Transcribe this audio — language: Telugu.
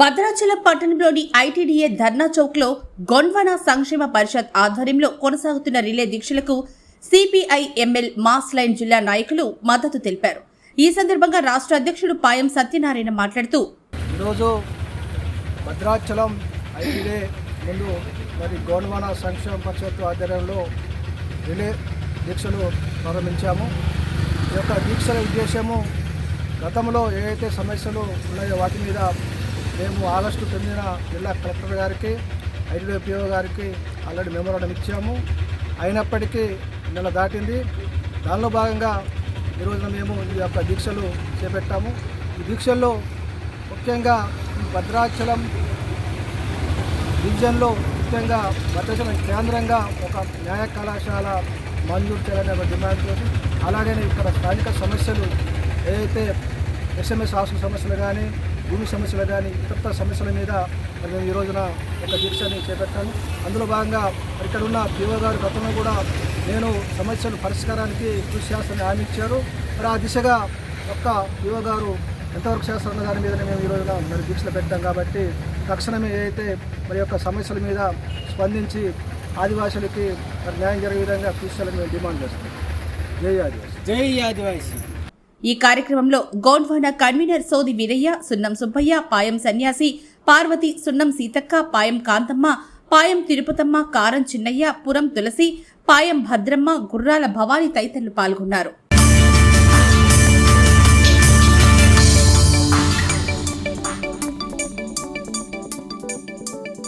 భద్రాచలం పట్టణంలోని ఐటీడీఏ ధర్నా చౌక్లో గొన్వనా సంక్షేమ పరిషత్ ఆధ్వర్యంలో కొనసాగుతున్న రిలే దీక్షలకు సిపిఐ ఎంఎల్ మాస్ లైన్ జిల్లా నాయకులు మద్దతు తెలిపారు. ఈ సందర్భంగా రాష్ట్ర అధ్యక్షుడు పాయం సత్యనారాయణ మాట్లాడుతూ ఈరోజు భద్రాచలం ఐటీడీఏ ముందు మరి గోండ్వాన సంక్షేమ పరిషత్ ఆధ్వర్యంలో రిలే దీక్షలు ప్రారంభించాము. ఈ యొక్క దీక్షల ఉద్దేశము గతంలో ఏవైతే సమస్యలు ఉన్నాయో వాటి మీద మేము ఆగస్టు తొమ్మిదిన జిల్లా కలెక్టర్ గారికి ఐటీడీ పిఓ గారికి ఆల్రెడీ మెమోరాండం ఇచ్చాము. అయినప్పటికీ నెల దాటింది. దానిలో భాగంగా ఈరోజున మేము ఈ యొక్క దీక్షలు చేపట్టాము. ఈ దీక్షల్లో ముఖ్యంగా భద్రాచలం డివిజన్లో ముఖ్యంగా భద్రాచలం కేంద్రంగా ఒక న్యాయ కళాశాల మంజూరు చేయాలనే ఒక చేసి అలాగనే ఇక్కడ స్థానిక సమస్యలు ఏదైతే ఎస్ఎంఎస్ హాస్టల్ సమస్యలు కానీ భూమి సమస్యలు కానీ ఇతర సమస్యల మీద మరి మేము ఈ రోజున ఒక దీక్షని చేపట్టాను అందులో భాగంగా ఇక్కడ ఉన్న పిఓ గారు గతంలో కూడా నేను సమస్యలు పరిష్కారానికి కృషి చేస్తానని హామీ ఇచ్చారు. మరి ఆ దిశగా ఒక్క పిఓ గారు ఎంతవరకు చేస్తున్న దాని మీదనే మేము ఈ రోజున మరి దీక్షలు పెట్టాం కాబట్టి తక్షణమే ఏదైతే మరి యొక్క సమస్యల మీద స్పందించి ఆదివాసులకి మరి న్యాయం జరిగే విధంగా కృషి చేయాలని మేము డిమాండ్ చేస్తాం జై ఆదివాసి. జై ఆదివాసి. ఈ కార్యక్రమంలో గోండ్వాన కన్వీనర్ సోది వీరయ్య సున్నం సుబ్బయ్య పాయం సన్యాసి పార్వతి సున్నం సీతక్క పాయం కాంతమ్మ పాయం తిరుపతమ్మ కారం చిన్నయ్య పురం తులసి పాయం భద్రమ్మ గుర్రాల భవాని తదితరులు పాల్గొన్నారు.